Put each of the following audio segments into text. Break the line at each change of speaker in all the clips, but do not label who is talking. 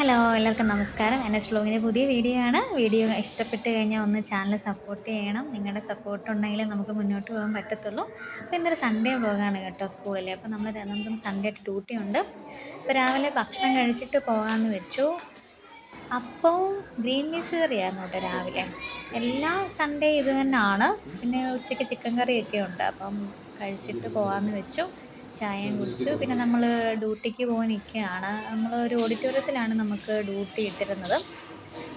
Hello എല്ലാവർക്കും നമസ്കാരം. എന്റെ ഷ്ലോഗിന്റെ പുതിയ വീഡിയോ ആണ്. വീഡിയോ ഇഷ്ടപ്പെട്ട് കഴിഞ്ഞാൽ ഒന്ന് ചാനൽ സപ്പോർട്ട് ചെയ്യണം. നിങ്ങളുടെ സപ്പോർട്ട് ഉണ്ടെങ്കിൽ നമുക്ക് മുന്നോട്ട് പോകാൻ പറ്റത്തുള്ളൂ. അപ്പോൾ ഇന്നൊരു സൺഡേ വ്ലോഗാണ് കേട്ടോ സ്കൂളിൽ. അപ്പോൾ നമ്മൾ നമുക്ക് സൺഡേ ഡ്യൂട്ടി ഉണ്ട്. അപ്പോൾ രാവിലെ ഭക്ഷണം കഴിച്ചിട്ട് പോകാമെന്ന് വെച്ചു. അപ്പവും ഗ്രീൻ പീസ് കറിയായിരുന്നു കേട്ടോ രാവിലെ. എല്ലാ സൺഡേ ഇത് തന്നെയാണ്. പിന്നെ ഉച്ചയ്ക്ക് ചിക്കൻ കറിയൊക്കെ ഉണ്ട്. അപ്പം കഴിച്ചിട്ട് പോകാമെന്ന് വെച്ചു. ചായയും കുടിച്ചു. പിന്നെ നമ്മൾ ഡ്യൂട്ടിക്ക് പോകാൻ നിൽക്കുകയാണ് നമ്മൾ ഒരു ഓഡിറ്റോറിയത്തിലാണ് നമുക്ക് ഡ്യൂട്ടി ഇട്ടിരുന്നത്.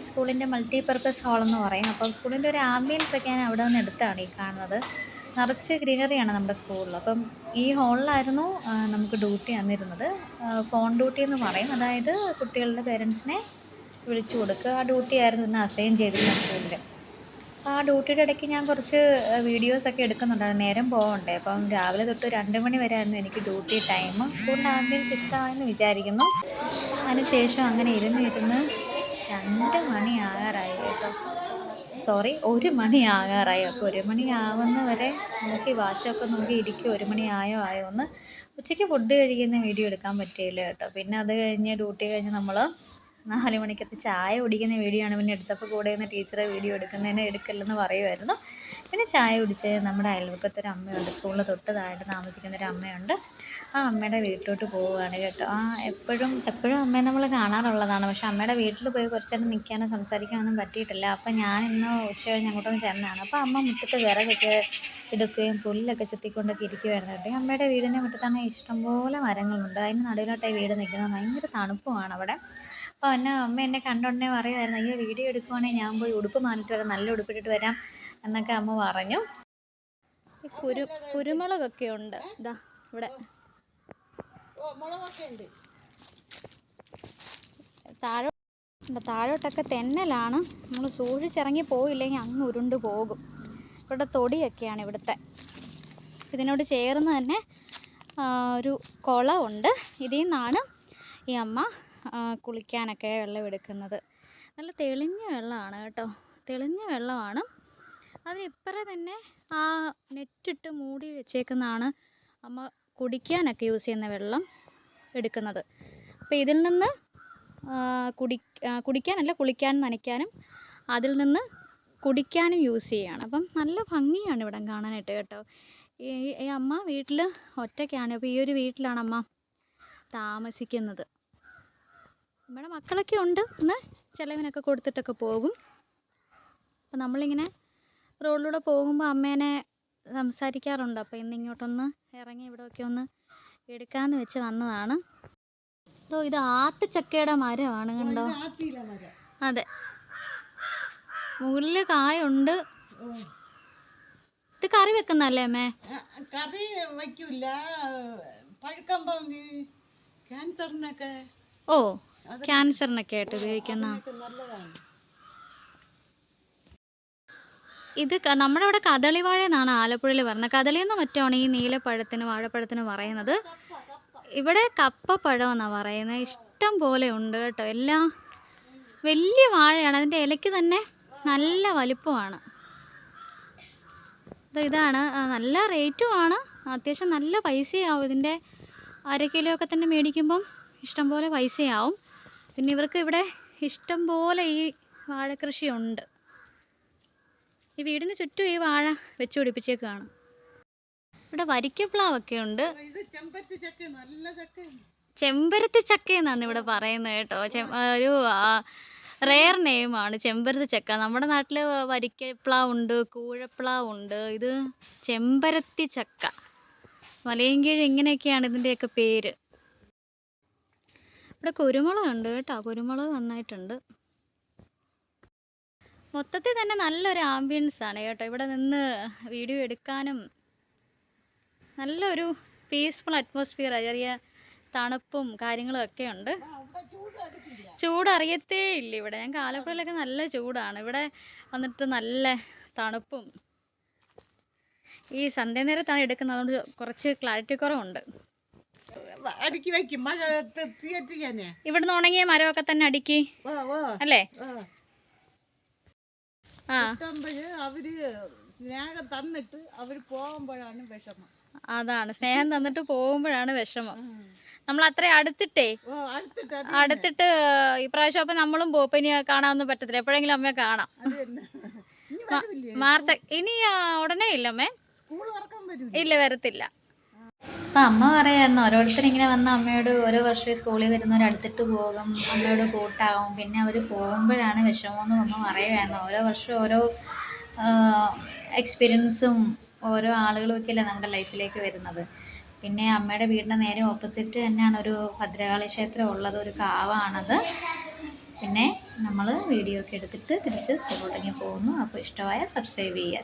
സ്കൂളിന്റെ മൾട്ടി പർപ്പസ് ഹാളെന്ന് പറയും. അപ്പം സ്കൂളിന്റെ ഒരു ആംബിയൻസ് ഒക്കെ ഞാൻ അവിടെ നിന്ന് എടുത്താണ് ഈ കാണുന്നത്. നിറച്ച് ഗ്രീനറിയാണ് നമ്മുടെ സ്കൂളിൽ അപ്പം ഈ ഹാളിലായിരുന്നു നമുക്ക് ഡ്യൂട്ടി അന്നിരുന്നത് ഫോൺ ഡ്യൂട്ടി എന്ന് പറയും. അതായത് കുട്ടികളുടെ പേരൻസിനെ വിളിച്ചു കൊടുക്കുക. ആ ഡ്യൂട്ടി ആയിരുന്നു ഇന്ന് അസൈൻ ചെയ്തിരുന്ന സ്കൂളിൽ ആ ഡ്യൂട്ടിയുടെ ഇടയ്ക്ക് ഞാൻ കുറച്ച് വീഡിയോസൊക്കെ എടുക്കുന്നുണ്ടായിരുന്നു. നേരം പോകണ്ടേ അപ്പം രാവിലെ തൊട്ട് രണ്ട് മണി വരെ ആയിരുന്നു എനിക്ക് ഡ്യൂട്ടി ടൈം. സ്കൂളിന്റെ ആംബിയൻസ് ഇഷ്ടമായെന്ന് വിചാരിക്കുന്നു. അതിനുശേഷം അങ്ങനെ ഇരുന്ന് ഇരുന്ന് രണ്ട് മണി ആകാറായി കേട്ടോ. സോറി ഒരു മണി ആകാറായി. അപ്പോൾ ഒരു മണി ആവുന്ന വരെ നോക്കി വാച്ചൊക്കെ നോക്കി ഇരിക്കും ഒരു മണി ആയോ ആയോ എന്ന് ഉച്ചയ്ക്ക് ഫുഡ് കഴിക്കുന്ന വീഡിയോ എടുക്കാൻ പറ്റിയില്ല കേട്ടോ. പിന്നെ അത് കഴിഞ്ഞ് ഡ്യൂട്ടി കഴിഞ്ഞ് നമ്മൾ നാല് മണിക്കത്തെ ചായ കുടിക്കുന്ന വീഡിയോ ആണ്. പിന്നെ എടുത്തപ്പോൾ കൂടെ നിന്ന് ടീച്ചറെ വീഡിയോ എടുക്കുന്നതിന് എടുക്കല്ലെന്ന് പറയുമായിരുന്നു പിന്നെ ചായ കുടിച്ച് നമ്മുടെ അയൽവക്കത്തൊരു അമ്മയുണ്ട്. സ്കൂളിൽ തൊട്ട് താഴെ താമസിക്കുന്ന ഒരു അമ്മയുണ്ട്. ആ അമ്മയുടെ വീട്ടിലോട്ട് പോവുകയാണ് കേട്ടോ. ആ എപ്പോഴും എപ്പോഴും അമ്മയെ നമ്മൾ കാണാറുള്ളതാണ്. പക്ഷെ അമ്മയുടെ വീട്ടിൽ പോയി കുറച്ച് നേരം നിൽക്കാനോ സംസാരിക്കാനൊന്നും പറ്റിയിട്ടില്ല. അപ്പം ഞാൻ ഇന്ന് ഉച്ച കഴിഞ്ഞ് അങ്ങോട്ടൊന്ന് ചെന്നാണ്. അപ്പോൾ അമ്മ മുറ്റത്ത് വിറകൊക്കെ എടുക്കുകയും പുല്ലൊക്കെ ചെത്തിക്കൊണ്ടൊക്കെ ഇരിക്കുമായിരുന്നു കേട്ടോ. അമ്മയുടെ വീടിന്റെ മുറ്റത്താണ് ഇഷ്ടംപോലെ മരങ്ങളുണ്ട്. അതിന് നടുവിലോട്ടായി വീട് നിൽക്കുന്നത് ഭയങ്കര തണുപ്പുമാണ് അവിടെ. അപ്പോൾ എന്നെ അമ്മ എന്നെ കണ്ടുടനെ പറയുമായിരുന്നു അയ്യോ വീഡിയോ എടുക്കുവാണെങ്കിൽ ഞാൻ പോയി ഉടുപ്പ് മാറിയിട്ട് വരാം നല്ല ഉടുപ്പിട്ടിട്ട് വരാം. എന്നൊക്കെ അമ്മ പറഞ്ഞു. ഈ കുരു കുരുമുളകൊക്കെ ഉണ്ട്. ഇതാ ഇവിടെ. താഴോ ഉണ്ട്. താഴോട്ടൊക്കെ തെന്നലാണ്. നമ്മൾ സൂക്ഷിച്ചിറങ്ങി പോയില്ലെങ്കിൽ അങ്ങ് ഉരുണ്ട് പോകും. ഇവിടെ തൊടിയൊക്കെയാണ് ഇവിടുത്തെ. ഇതിനോട് ചേർന്ന് തന്നെ ഒരു കുളമുണ്ട്. ഇതിൽ നിന്നാണ് ഈ അമ്മ കുളിക്കാനൊക്കെ വെള്ളം എടുക്കുന്നത് നല്ല തെളിഞ്ഞ വെള്ളമാണ് കേട്ടോ. തെളിഞ്ഞ വെള്ളമാണ്. അതിനിപ്പറേ തന്നെ ആ നെറ്റിട്ട് മൂടി വെച്ചേക്കുന്നതാണ് അമ്മ കുടിക്കാനൊക്കെ യൂസ് ചെയ്യുന്ന വെള്ളം എടുക്കുന്നത്. അപ്പോൾ ഇതിൽ നിന്ന് കുടി കുടിക്കാനല്ല കുളിക്കാനും നനയ്ക്കാനും അതിൽ നിന്ന് കുടിക്കാനും യൂസ് ചെയ്യുകയാണ്. അപ്പം നല്ല ഭംഗിയാണ് ഇവിടെ കാണാനായിട്ട് കേട്ടോ. ഈ ഈ അമ്മ വീട്ടിൽ ഒറ്റയ്ക്കാണ്. അപ്പോൾ ഈ ഒരു വീട്ടിലാണ് അമ്മ താമസിക്കുന്നത്. നമ്മുടെ മക്കളൊക്കെ ഉണ്ട്. ഇന്ന് ചിലവിനൊക്കെ കൊടുത്തിട്ടൊക്കെ പോകും. അപ്പം നമ്മളിങ്ങനെ റോഡിലൂടെ പോകുമ്പോൾ അമ്മേനെ സംസാരിക്കാറുണ്ട്. അപ്പോൾ ഇന്ന് ഇങ്ങോട്ടൊന്ന് ഇറങ്ങി ഇവിടെയൊക്കെ ഒന്ന് എടുക്കാമെന്ന് വെച്ച് വന്നതാണ്. ഓ ഇത് ആത്തുചക്കയുടെ മരമാണ് കണ്ടോ? അതെ. മുകളിൽ കായുണ്ട്. ഇത് കറി വെക്കുന്നല്ലേ അമ്മേ?
കറി വയ്ക്കൂല. പഴുക്കുമ്പം ക്യാൻസറിനൊക്കെ
ഓ ക്യാൻസറിനൊക്കെ ആയിട്ട് ഉപയോഗിക്കുന്ന
ഒക്കെ നല്ലതാണ്
ഇത് നമ്മുടെ ഇവിടെ കദളി വാഴ എന്നാണ് ആലപ്പുഴയിൽ പറയുന്നത്. കദളി എന്ന് മറ്റാണ് ഈ നീലപ്പഴത്തിന് വാഴപ്പഴത്തിന് പറയുന്നത്. ഇവിടെ കപ്പപ്പഴം എന്നാണ് പറയുന്നത്. ഇഷ്ടം പോലെ ഉണ്ട് കേട്ടോ. എല്ലാം വലിയ വാഴയാണ്. അതിന്റെ ഇലയ്ക്ക് തന്നെ നല്ല വലിപ്പമാണ്. ഇത് ഇതാണ്. നല്ല റേറ്റുമാണ് അത്യാവശ്യം നല്ല പൈസയാവും. ഇതിന്റെ അര കിലോ ഒക്കെ തന്നെ മേടിക്കുമ്പം ഇഷ്ടംപോലെ പൈസയാവും. പിന്നെ ഇവർക്ക് ഇവിടെ ഇഷ്ടംപോലെ ഈ വാഴക്കൃഷിയുണ്ട് ഈ വീടിന് ചുറ്റും ഈ വാഴ വെച്ച് പിടിപ്പിച്ചേക്കാണ്. ഇവിടെ വരിക്കപ്ലാവൊക്കെ ഉണ്ട്.
ചെമ്പരത്തി ചക്ക
എന്നാണ് ഇവിടെ പറയുന്നത് കേട്ടോ. ഒരു റെയർ നെയിമാണ് ചെമ്പരത്തി ചക്ക. നമ്മുടെ നാട്ടിൽ വരിക്കപ്ലാവുണ്ട് കൂഴപ്ലാവുണ്ട് ഇത് ചെമ്പരത്തി ചക്ക. മലയൻകീഴ് ഇങ്ങനെയൊക്കെയാണ് ഇതിന്റെയൊക്കെ പേര്. ഇവിടെ കുരുമുളക് ഉണ്ട് കേട്ടോ. കുരുമുളക് നന്നായിട്ടുണ്ട്. മൊത്തത്തിൽ തന്നെ നല്ലൊരു ആംബിയൻസ് ആണ് കേട്ടോ. ഇവിടെ നിന്ന് വീഡിയോ എടുക്കാനും നല്ലൊരു പീസ്ഫുൾ അറ്റ്മോസ്ഫിയർ ചെറിയ തണുപ്പും കാര്യങ്ങളും ഒക്കെ ഉണ്ട്. ചൂടറിയത്തേ ഇല്ല ഇവിടെ. ഞങ്ങൾക്ക് ആലപ്പുഴയിലൊക്കെ നല്ല ചൂടാണ്. ഇവിടെ വന്നിട്ട് നല്ല തണുപ്പും ഈ സന്ധ്യ നേരത്താണ് എടുക്കുന്നത്. അതുകൊണ്ട് കുറച്ച് ക്ലാരിറ്റി കുറവുണ്ട്.
അടുക്കി
ഇവിടുന്ന് ഉണങ്ങിയ മരമൊക്കെ തന്നെ അടുക്കി. അല്ലേ?
കിട്ടുമ്പോഴ് അവർ സ്നേഹം തന്നിട്ട് അവർ പോകുമ്പോഴാണ് വിഷമം.
അതാണ്. സ്നേഹം തന്നിട്ട് പോകുമ്പോഴാണ് വിഷമം.
നമ്മൾ അത്ര അടുത്തിട്ടേ.
അടുത്തിട്ട്
ഇപ്രാവശ്യം അപ്പൊ നമ്മളും പോപ്പ ഇപ്പം ഇനി കാണാനൊന്നും പറ്റത്തില്ല. എപ്പോഴെങ്കിലും അമ്മയെ കാണാം. മാർച്ച് ഇനി ഉടനെ ഇല്ല അമ്മേ.
സ്കൂൾ തുറക്കാൻ വരൂ
ഇല്ല വരത്തില്ല.
അപ്പം അമ്മ പറയായിരുന്നു ഓരോരുത്തർ ഇങ്ങനെ വന്ന അമ്മയോട് ഓരോ വർഷം സ്കൂളിൽ വരുന്നവർ അടുത്തിട്ട് പോകും അമ്മയോട് കൂട്ടാവും. പിന്നെ അവർ പോകുമ്പോഴാണ് വിഷമമെന്ന് അമ്മ പറയുമായിരുന്നു ഓരോ വർഷം ഓരോ എക്സ്പീരിയൻസും ഓരോ ആളുകളും ഒക്കെയല്ലേ നമ്മുടെ ലൈഫിലേക്ക് വരുന്നത്. പിന്നെ അമ്മയുടെ വീടിന്റെ നേരെ ഓപ്പോസിറ്റ് തന്നെയാണ് ഒരു ഭദ്രകാളി ക്ഷേത്രം ഉള്ളത് ഒരു കാവാണത്. പിന്നെ നമ്മൾ വീഡിയോ ഒക്കെ എടുത്തിട്ട് തിരിച്ച് സ്കൂളിലേക്ക് പോകുന്നു. അപ്പോൾ ഇഷ്ടമായ സബ്സ്ക്രൈബ് ചെയ്യുക.